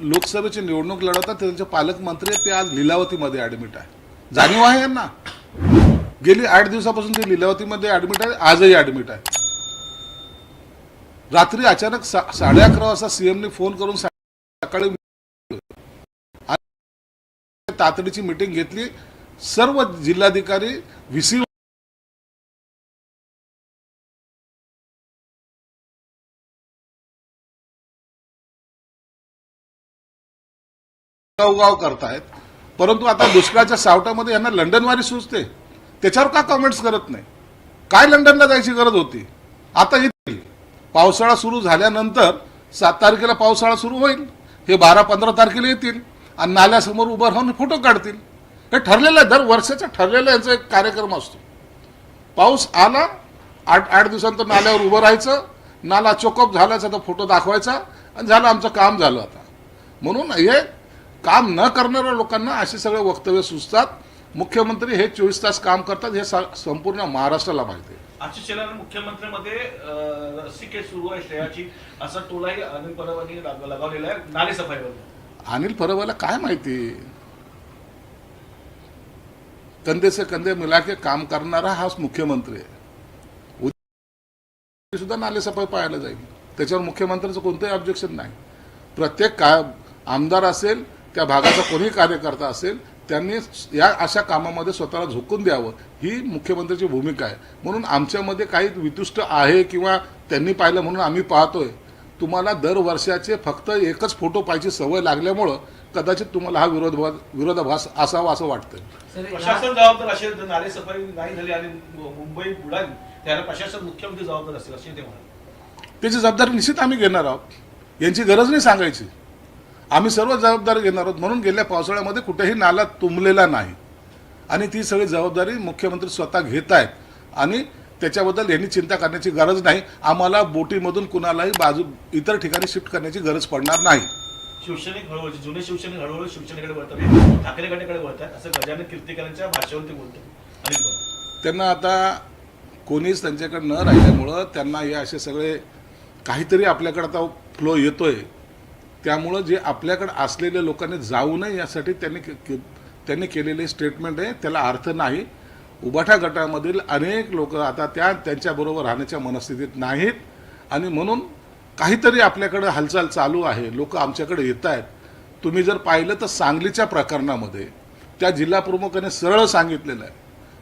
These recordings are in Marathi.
लोकसभेची निवडणूक लढवतात त्यांचे पालकमंत्री आहेत, ते आज लिलावतीमध्ये ॲडमिट आहे जाणीव आहे यांना. गेली आठ दिवसापासून ते लिलावतीमध्ये ॲडमिट आहे आजही ॲडमिट आहे रात्री अचानक सा साडे अकरा वाजता सीएमने फोन करून सकाळी तातडीची मिटिंग घेतली. सर्व जिल्हाधिकारी व्ही सी गावगाव करतायत. परंतु आता दुष्काळाच्या सावटामध्ये यांना लंडनवारी सुचते. त्याच्यावर का कमेंट्स करत नाही? काय लंडनला जायची गरज होती? आता येतील पावसाळा सुरू झाल्यानंतर सात तारखेला पावसाळा सुरू होईल. हे बारा पंधरा तारखेला येतील. आणि नाल्यासमोर उभं राहून फोटो काढतील. हे ठरलेलं आहे. दर वर्षाचा ठरलेला यांचा एक कार्यक्रम असतो. पाऊस आला आठ आठ दिवसानंतर नाल्यावर उभं राहायचं. नाला चोकअप झाल्याचा तर फोटो दाखवायचा. आणि झालं आमचं काम झालं आता. म्हणून हे काम न करणाऱ्या लोकांना असे सगळे वक्तव्य सुचतात. मुख्यमंत्री हे चोवीस तास काम करतात हे संपूर्ण महाराष्ट्राला माहिती आहे. आजच्या शेलाने मुख्यमंत्र्यांमध्ये अं, रस्सीखेच सुरू आहे श्रेयाची. असा टोलाही अनिल परब यांनी लाग- लगावलेला आहे. नाले सफाईवर अनिल परबाला काय माहिती? कंधे से कंधे मिला के काम करणारा हाच मुख्यमंत्री आहे. उद्या सुद्धा नालेसफाई पाहायला जाईल. त्याच्यावर मुख्यमंत्र्यांचं कोणतंही ऑब्जेक्शन नाही. प्रत्येक का आमदार असेल त्या भागाचा कोणी कार्यकर्ता असेल त्यांनी या अशा कामामध्ये स्वतःला झोकून द्यावं. ही मुख्यमंत्र्याची भूमिका आहे. म्हणून आमच्यामध्ये काही वितुष्ट आहे किंवा त्यांनी पाहिलं म्हणून आम्ही पाहतोय. तुम्हाला दर वर्षाचे फक्त एकच फोटो पाहायची सवय लागल्यामुळं कदाचित तुम्हाला हा विरोधाभास विरोधाभास असावा असं ह्या- प्रशासन जबाबदार असेल नाले सफाई नाही झाली आणि मुंबई बुडाली त्याला प्रशासन मुख्यमंत्री जबाबदार असेल असे ते म्हणाले. त्याची जबाबदारी निश्चित आम्ही घेणार आहोत. यांची गरज नाही सांगायची. आम्ही सर्व जबाबदारी घेणार आहोत. म्हणून गेल्या पावसाळ्यामध्ये कुठेही नाला तुंबलेला नाही. आणि ती सगळी जबाबदारी मुख्यमंत्री स्वतः घेत आहेत. आणि त्याच्याबद्दल यांनी चिंता करण्याची गरज नाही. आम्हाला बोटीमधून कुणालाही बाजू इतर ठिकाणी शिफ्ट करण्याची गरज पडणार नाही. शिवसैनिक हळूहळू जुने शिवसैनिक हळूहळू शिवसेनेकडे वळतात. ठाकरे गटाकडे वळतात. असं गजानन कीर्तिकरांच्या भाषेवर ते बोलतात. अनिल परब त्यांना आता कोणीच त्यांच्याकडे न राहिल्यामुळं त्यांना हे असे सगळे काहीतरी आपल्याकडे आता फ्लो येतोय. त्यामुळं जे आपल्याकडे असलेल्या लोकांनी जाऊ नये यासाठी त्यांनी के- त्यांनी केलेले स्टेटमेंट आहे त्याला अर्थ नाही. उबाठा गटामधील अनेक लोक आता त्या त्यांच्याबरोबर राहण्याच्या मनस्थितीत नाहीत. आणि म्हणून काहीतरी आपल्याकडं हालचाल चालू आहे. लोक आमच्याकडे येत आहेत तुम्ही जर पाहिलं तर सांगलीच्या प्रकरणामध्ये त्या जिल्हाप्रमुखाने सरळ सांगितलेलं आहे.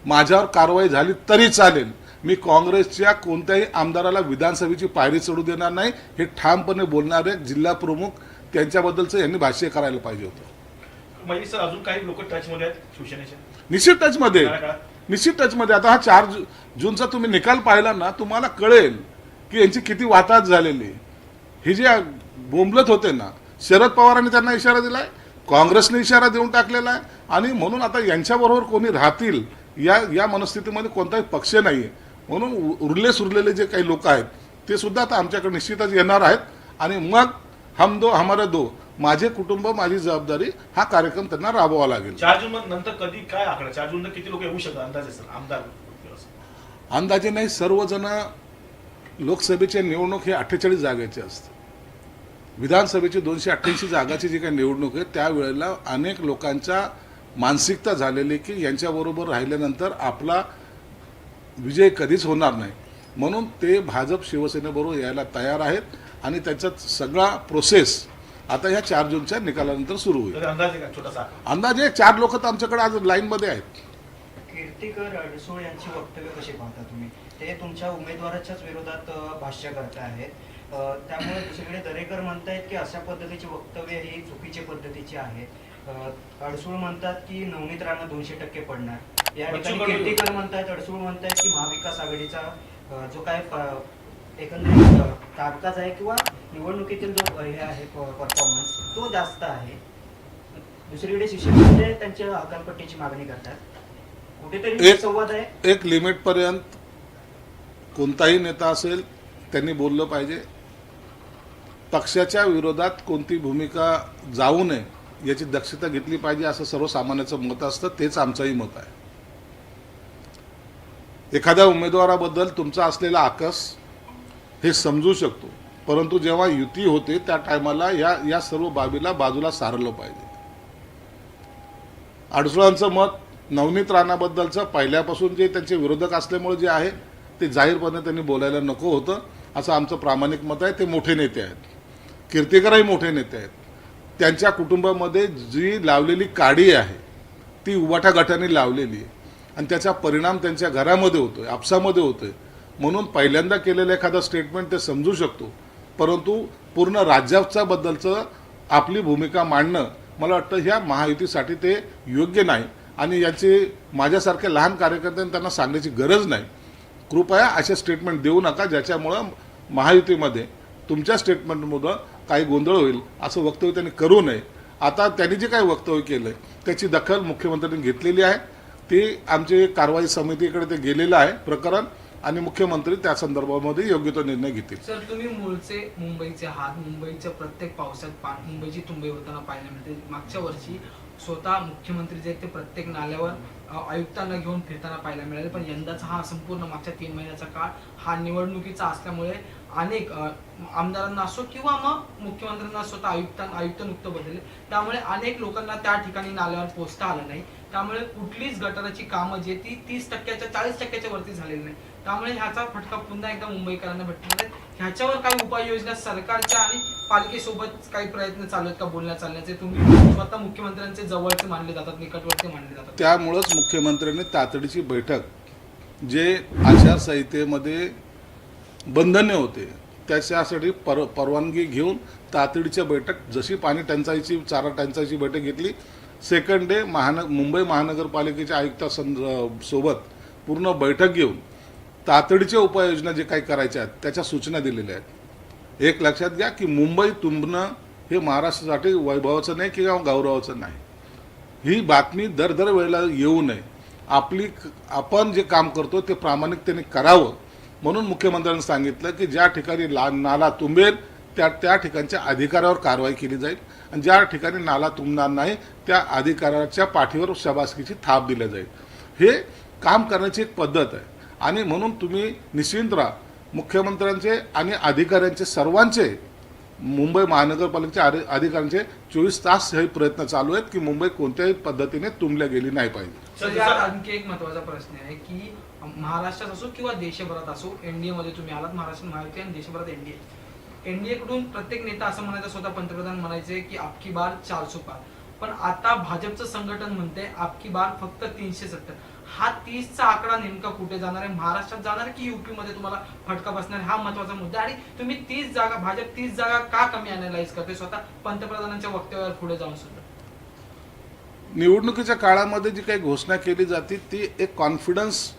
माझ्यावर कारवाई झाली तरी चालेल. मी काँग्रेसच्या कोणत्याही आमदाराला विधानसभेची पायरी चढू देणार नाही. हे ठामपणे बोलणारे जिल्हाप्रमुख त्यांच्याबद्दलचं यांनी भाष्य करायला पाहिजे होतं. म्हणजे सर अजून काही लोक टचमध्ये आहेत शिवसेनेच्या? निश्चित टचमध्ये? निश्चित टचमध्ये आता हा चार जू- जूनचा तुम्ही निकाल पाहिला ना तुम्हाला कळेल की यांची किती वाताहत झालेली हे जे बोंबलत होते ना शरद पवारांनी त्यांना इशारा दिलाय काँग्रेसने इशारा देऊन टाकलेला आहे आणि म्हणून आता यांच्याबरोबर कोणी राहतील या या मनस्थितीमध्ये कोणताही पक्ष नाही आहे म्हणून उरले सुरलेले जे काही लोक आहेत ते सुद्धा आता आमच्याकडे निश्चितच येणार आहेत. आणि मग हम दो हमारे दो। माझे कुटुंब माझी जबाबदारी हा कार्यक्रम त्यांना राबवावा लागेल. चार जून नंतर कधी काय आकडा? चार जून किती लोक येऊ शकतात अंदाजे सर? आमदार अंदाजे नाही सर्वजण लोकसभेची निवडणूक ही अठ्ठेचाळीस जागेची असते. विधानसभेची दोनशे अठ्ठ्याऐंशी जागाची जी काही निवडणूक आहे त्यावेळेला अनेक लोकांच्या मानसिकता झालेली की यांच्याबरोबर राहिल्यानंतर आपला विजय कधीच होणार नाही. म्हणून ते भाजप शिवसेनेबरोबर यायला तयार आहेत. आणि त्याच्यात सगळा प्रोसेस आता ह्या चार जूनच्या निकालानंतर सुरू होईल. अंदाजे चार लोक तर आमच्याकडे आज लाईनमध्ये आहेत. कीर्तिकर अडसूळ यांची वक्तव्य कशी पाहता तुम्ही? ते तुमच्या उमेदवाराच्याच विरोधात भाष्य करत आहेत. त्यामुळे दुसरीकडे दरेकर म्हणतायत की अशा पद्धतीची वक्तव्य ही चुकीच्या पद्धतीची आहेत अ, अडसूळ म्हणतात की नवनीत राणा दोनशे टक्के पडणार. या ठिकाणी. कीर्तिकर म्हणतायत अडसूळ म्हणतायत की महाविकास आघाडीचा जो काय एकंदरीत कामकाज आहे किंवा निवडणुकीतील जो हे आहे परफॉर्मन्स तो जास्त आहे. दुसरीकडे शिष्यवृत्ती त्यांच्या हकालपट्टीची मागणी करतात. कुठेतरी एक- संवाद आहे. एक लिमिटपर्यंत कोणताही नेता असेल त्यांनी बोललं पाहिजे. पक्षाच्या विरोधात कोणती भूमिका जाऊ नये याची दक्षता घेतली पाहिजे असं सर्वसामान्याचं मत असतं तेच आमचंही मत आहे. एखाद्या उमेदवाराबद्दल तुमचा असलेला आकस हे समजू शकतो. परंतु जेव्हा युती होते त्या टायमाला या या सर्व बाबीला बाजूला सारलं पाहिजे. अडसुळांचं मत नवनीत राणाबद्दलचं पहिल्यापासून जे त्यांचे विरोधक असल्यामुळे जे आहे ते जाहीरपणे त्यांनी बोलायला नको होतं. असं आमचं प्रामाणिक मत आहे. ते मोठे नेते आहेत. कीर्तिकरही मोठे नेते आहेत. त्यांच्या कुटुंबामध्ये जी लावलेली काडी आहे ती उबाठा गटाने लावलेली आहे. आणि त्याचा परिणाम त्यांच्या घरामध्ये होतो आहे आपसामध्ये होतोय. म्हणून पहिल्यांदा केलेलं एखादं स्टेटमेंट ते समजू शकतो. परंतु पूर्ण राज्याच्या बद्दलचं आपली भूमिका मांडणं मला वाटतं ह्या महायुतीसाठी ते योग्य नाही. आणि याची माझ्यासारख्या लहान कार्यकर्त्यांनी त्यांना सांगण्याची गरज नाही. कृपया असे स्टेटमेंट देऊ नका ज्याच्यामुळं महायुतीमध्ये तुमच्या स्टेटमेंटमुळं काही गोंधळ होईल असं वक्तव्य त्यांनी करू नये. आता त्यांनी जे काही वक्तव्य केलं त्याची दखल मुख्यमंत्र्यांनी घेतलेली आहे. ती आमची कारवाई समितीकडे ते गेलेलं आहे. प्रकरण आणि मुख्यमंत्री त्या संदर्भामध्ये योग्य तो निर्णय घेतील. सर तुम्ही मूळचे मुंबईचे आहात. मुंबईच्या प्रत्येक पावसात मुंबईची तुंबई होताना पाहायला मिळते. मागच्या वर्षी स्वतः मुख्यमंत्री जे आहेत ते प्रत्येक नाल्यावर आयुक्तांना घेऊन फिरताना पाहायला मिळाले. पण यंदाचा हा संपूर्ण मागच्या तीन महिन्याचा काळ हा निवडणुकीचा असल्यामुळे अनेक आमदारांना असो किंवा मग मुख्यमंत्र्यांना स्वतः आयुक्तांना आयुक्त नुकतं बदलले. त्यामुळे अनेक लोकांना त्या ठिकाणी नाल्यावर पोहोचता आलं नाही. त्यामुळे कुठलीच गटाराची कामं जी ती तीस टक्क्याच्या चाळीस टक्क्याच्या वरती झालेली नाही. त्यामुळे ह्याचा फटका पुन्हा एकदा मुंबईकरांना भेटणार आहे. ह्याच्यावर काही उपाययोजना सरकारच्या आणि पालिकेसोबत काही प्रयत्न चालू आहेत का बोलण्या चालण्याचे? तुम्ही स्वतः मुख्यमंत्र्यांचे जवळचे मानले जातात निकटवर्ती मानले जातात. त्यामुळंच मुख्यमंत्र्यांनी तातडीची बैठक जे आचारसंहितेमध्ये बंधने होते. त्याच्यासाठी पर परवानगी घेऊन तातडीच्या बैठक जशी पाणी टंचाईची चारा टंचाईची बैठक घेतली सेकंड डे महान मुंबई महानगरपालिकेच्या आयुक्तासं सोबत पूर्ण बैठक घेऊन तातडीच्या उपाययोजना जे काही करायच्या आहेत त्याच्या सूचना दिलेल्या आहेत. एक लक्षात घ्या की मुंबई तुंबणं हे महाराष्ट्रासाठी वैभवाचं नाही किंवा गौरवाचं नाही. ही बातमी दर दर वेळेला येऊ नये. आपली आपण जे काम करतो ते प्रामाणिकतेने करावं. म्हणून मुख्यमंत्र्यांनी सांगितलं की ज्या ठिकाणी ला नाला तुंबेल त्या त्या ठिकाणच्या अधिकाऱ्यावर कारवाई केली जाईल. आणि ज्या ठिकाणी नाला तुंबणार नाही त्या अधिकाऱ्याच्या पाठीवर शबासकीची थाप दिली जाईल. हे काम करण्याची एक पद्धत आहे. आणि म्हणून तुम्ही निश्चिंत राहा. मुख्यमंत्र्यांचे आणि अधिकाऱ्यांचे सर्वांचे मुंबई महानगरपालिकेच्या अधि- अधिकाऱ्यांचे चोवीस तास हे प्रयत्न चालू आहेत की मुंबई कोणत्याही पद्धतीने तुंबल्या गेली नाही पाहिजे. आणखी एक महत्त्वाचा प्रश्न आहे की महाराष्ट्रात असो किंवा देशभरात असो एनडीएमध्ये तुम्ही आलात महाराष्ट्र महायुती आणि देशभरात एनडीए एनडीए कडून प्रत्येक नेता असं म्हणायचं स्वतः पंतप्रधान म्हणायचे की आपकी बार चारशे पार. पण आता भाजपचं संघटन म्हणते आपकी बार फक्त तीनशे सत्तर. हा तीसचा आकडा नेमका कुठे जाणार आहे? महाराष्ट्रात जाणार की युपीमध्ये तुम्हाला फटका बसणार हा महत्त्वाचा मुद्दा आणि तुम्ही तीस जागा भाजप तीस जागा का कमी अनालाइज करते स्वतः पंतप्रधानांच्या वक्तव्यावर पुढे जाऊन सुद्धा. निवडणुकीच्या काळामध्ये जी काही घोषणा केली जाते ती एक कॉन्फिडन्स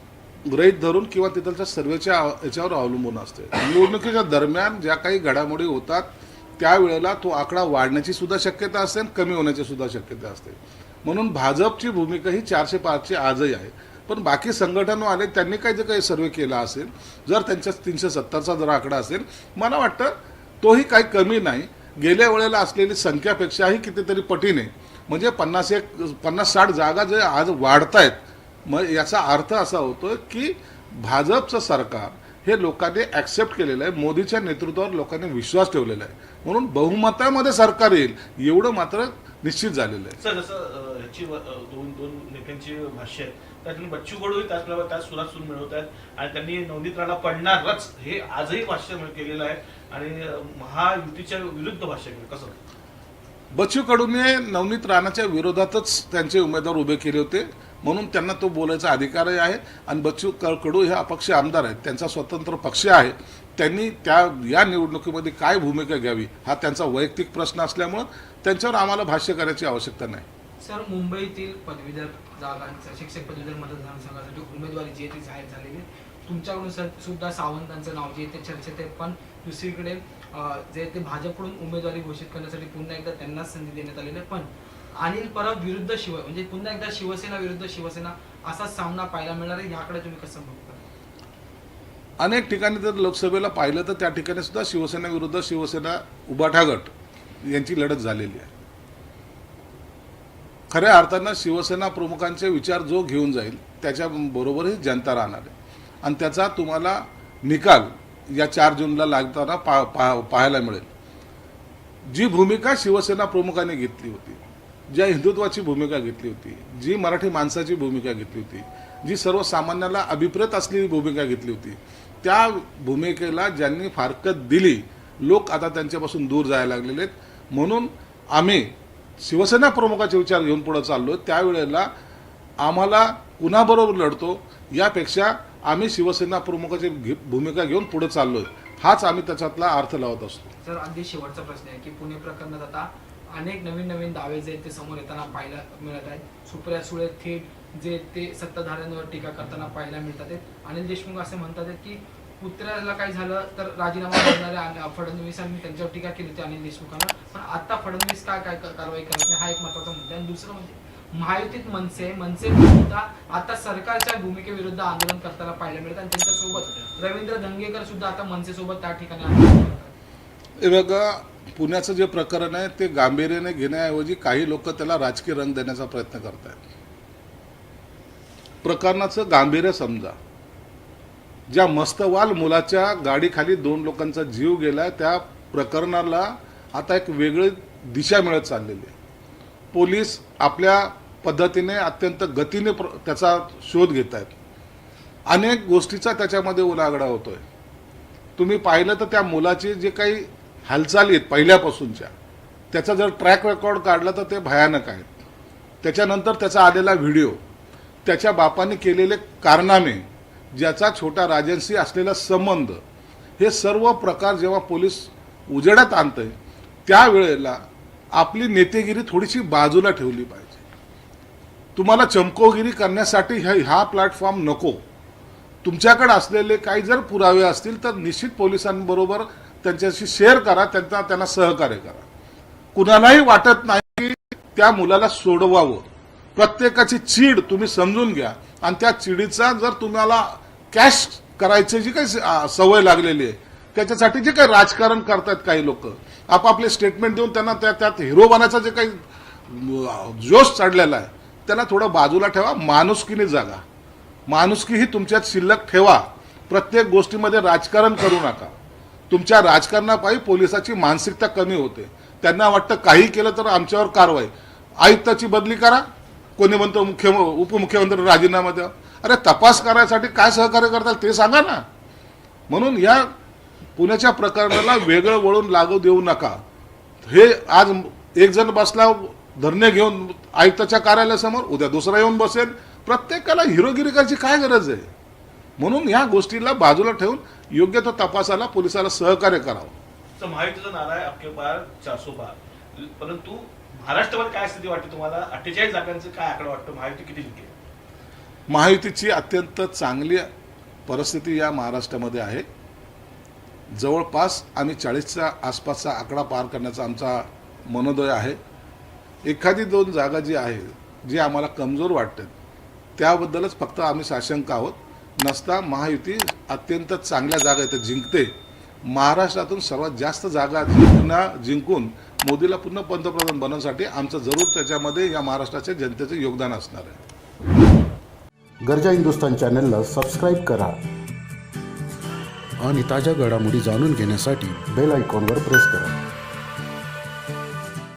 गृहीत धरून किंवा तिथलच्या सर्वेच्या याच्यावर अवलंबून असते. निवडणुकीच्या दरम्यान ज्या काही घडामोडी होतात त्यावेळेला तो आकडा वाढण्याची सुद्धा शक्यता असते आणि कमी होण्याची सुद्धा शक्यता असते. म्हणून भाजपची भूमिका ही चारशे पाचची आजही आहे. पण बाकी संघटनवाले त्यांनी काही जे काही सर्वे केला असेल जर त्यांच्या तीनशे सत्तरचा जर आकडा असेल मला वाटतं तोही काही कमी नाही. गेल्या वेळेला असलेली संख्यापेक्षाही कितीतरी पटीने म्हणजे पन्नास एक पन्नास साठ जागा जे आज वाढतायत मग याचा अर्थ असा होतो की भाजपचं सरकार हे लोकांनी ॲक्सेप्ट केलेलं आहे. मोदीच्या नेतृत्वावर लोकांनी विश्वास ठेवलेला आहे. म्हणून बहुमतामध्ये सरकार येईल एवढं मात्र निश्चित झालेलं आहे. सर जसं ह्याची दोन दोन नेत्यांची भाष्य आहेत. त्यातून बच्चू कडूही त्याचप्रमाणे त्याच सुरात सूर मिळवत आहेत. आणि त्यांनी नवनीत राणा पडणारच हे आजही भाष्य केलेलं आहे. आणि महायुतीच्या विरुद्ध भाष्य केलं. कसं? बच्चू कडूने नवनीत राणाच्या विरोधातच त्यांचे उमेदवार उभे केले होते. म्हणून त्यांना तो बोलायचा अधिकारही आहे आणि बच्चू क- कडू हे अपक्ष आमदार आहेत त्यांचा स्वतंत्र पक्ष आहे त्यांनी त्या या निवडणुकीमध्ये काय भूमिका घ्यावी हा त्यांचा वैयक्तिक प्रश्न असल्यामुळं त्यांच्यावर आम्हाला भाष्य करायची आवश्यकता नाही सर मुंबईतील पदवीधर जागांचा शिक्षक पदवीधर मतदारसंघासाठी उमेदवारी जी ती जाहीर झालेली आहे. तुमच्याकडून सर सुद्धा सावंतांचं नाव जे ते चर्चेत आहे पण दुसरीकडे जे ते भाजपकडून उमेदवारी घोषित करण्यासाठी पुन्हा एकदा त्यांनाच संधी देण्यात आलेली आहे पण अनिल परब विरुद्ध शिव म्हणजे पुन्हा एकदा शिवसेना विरुद्ध शिवसेना असा सामना पाहायला मिळणार आहे. याकडे तुम्ही कसं बघता? अनेक ठिकाणी जर लोकसभेला पाहिलं तर त्या ठिकाणी सुद्धा शिवसेना विरुद्ध शिवसेना उबाठा गट यांची लढत झालेली आहे. खऱ्या अर्थानं शिवसेना प्रमुखांचे विचार जो घेऊन जाईल त्याच्या बरोबरही जनता राहणार आहे. आणि त्याचा तुम्हाला निकाल या चार जूनला लागताना पा, पा, पाहायला मिळेल. जी भूमिका शिवसेना प्रमुखांनी घेतली होती ज्या हिंदुत्वाची भूमिका घेतली होती जी मराठी माणसाची भूमिका घेतली होती जी सर्वसामान्याला अभिप्रेत असलेली भूमिका घेतली होती त्या भूमिकेला ज्यांनी फारकत दिली लोक आता त्यांच्यापासून दूर जायला लागलेले आहेत. म्हणून आम्ही शिवसेना प्रमुखाचे विचार घेऊन पुढे चाललो. त्यावेळेला आम्हाला कुणाबरोबर लढतो यापेक्षा आम्ही शिवसेना प्रमुखाची घे- भूमिका घेऊन पुढे चाललोय. हाच आम्ही त्याच्यातला अर्थ लावत असतो. सर अगदी शेवटचा प्रश्न आहे की पुणे प्रकरणात आता अनेक नवीन नवीन दावे जे आहेत ते समोर येताना पाहायला मिळत आहेत. सुप्रिया सुळे थेट जे ते सत्ताधाऱ्यांवर टीका करताना पाहायला मिळतात आहेत. अनिल देशमुख असे म्हणतात आहेत की पुत्राला काय झालं तर राजीनामा देणाऱ्या अन- फडणवीसांनी त्यांच्यावर टीका केली होती अनिल देशमुखांना पण आता फडणवीस काय काय कारवाई करत नाही हा एक महत्त्वाचा मुद्दा आणि दुसरं म्हणजे महायुतीत मनसे मनसे सुद्धा आता सरकारच्या भूमिकेविरुद्ध आंदोलन करताना पाहायला मिळतात आणि त्यांच्यासोबत रवींद्र धंगेकर सुद्धा आता मनसेसोबत त्या ठिकाणी आंदोलन करतात. पुण्याचं जे प्रकरण आहे ते गांभीर्याने घेण्याऐवजी काही लोक त्याला राजकीय रंग देण्याचा प्रयत्न करत आहेत प्रकरणाचं गांभीर्य समजा. ज्या मस्तवाल मुलाच्या गाडीखाली दोन लोकांचा जीव गेला त्या प्रकरणाला आता एक वेगळी दिशा मिळत चाललेली आहे. पोलीस आपल्या पद्धतीने अत्यंत गतीने प्र- त्याचा शोध घेत आहेत अनेक गोष्टीचा त्याच्यामध्ये उलागडा होतोय. तुम्ही पाहिलं तर त्या मुलाची जे काही हालचाली आहेत पहिल्यापासूनच्या. त्याचा जर ट्रॅक रेकॉर्ड काढला तर ते भयानक आहेत. त्याच्यानंतर त्याचा आलेला व्हिडिओ त्याच्या बापाने केलेले कारनामे ज्याचा छोटा राजांशी असलेला संबंध हे सर्व प्रकार जेव्हा पोलीस उजेडात आहे त्यावेळेला आपली नेतेगिरी थोडीशी बाजूला ठेवली पाहिजे. तुम्हाला चमकोगिरी करण्यासाठी ह्या हा प्लॅटफॉर्म नको. तुमच्याकडे असलेले काही जर पुरावे असतील तर निश्चित पोलिसांबरोबर त्यांच्याशी शेअर करा त्यांचा त्यांना सहकार्य करा. कुणालाही वाटत नाही की त्या मुलाला सोडवावं. प्रत्येकाची चीड तुम्ही समजून घ्या आणि त्या चिडीचा जर तुम्हाला कॅश करायची जी काही स- सवय लागलेली आहे त्याच्यासाठी जे काही राजकारण करतात काही लोक आपापले स्टेटमेंट देऊन त्यांना त्या त्यात हिरो बनायचा जे काही जोश चढलेला आहे त्याला थोडं बाजूला ठेवा माणुसकीने जागा. माणुसकी ही तुमच्यात शिल्लक ठेवा. प्रत्येक गोष्टीमध्ये राजकारण करू नका. तुमच्या राजकारणापायी पोलिसाची मानसिकता कमी होते. त्यांना वाटतं काही केलं तर आमच्यावर कारवाई. आयुक्ताची बदली करा. कोणी म्हणतो मुख्य उपमुख्यमंत्री राजीनामा द्या. अरे तपास करायसाठी काय सहकार्य करताल ते सांगा ना. म्हणून या पुण्याच्या प्रकरणाला वेगळं वळून लागू देऊ नका. हे आज एक जण बसला धरणे घेऊन आयुक्ताच्या कार्यालयासमोर उद्या दुसरा येऊन बसेल. प्रत्येकाला हिरोगिरी करायची काय गरज आहे? म्हणून या गोष्टीला बाजूला ठेवून योग्य तो तपासाला पोलिसाला सहकार्य करावं. महायुतीचा नारा आहे पार पार परंतु महाराष्ट्रामध्ये काय स्थिती वाटते तुम्हाला? अठ्ठेचाळीस जागांचं काय आकडा वाटतो? महायुती किती जिंकेल? महायुतीची अत्यंत चांगली परिस्थिती या महाराष्ट्रामध्ये आहे. जवळपास आम्ही चाळीसच्या आसपासचा आकडा पार करण्याचा आमचा मनोदय आहे. एखादी दोन जागा जी आहे जी आम्हाला कमजोर वाटतात त्याबद्दलच फक्त आम्ही साशंक आहोत. नसता महायुती अत्यंत चांगल्या जागा इथं जिंकते. महाराष्ट्रातून सर्वात जास्त जागा पुन्हा जिंकून मोदीला पुन्हा पंतप्रधान बनवण्यासाठी आमचं जरूर त्याच्यामध्ये या महाराष्ट्राच्या जनतेचं योगदान असणार आहे. गरजा हिंदुस्तान चॅनलला सबस्क्राईब करा आणि ताज्या घडामोडी जाणून घेण्यासाठी बेल आयकॉनवर प्रेस करा.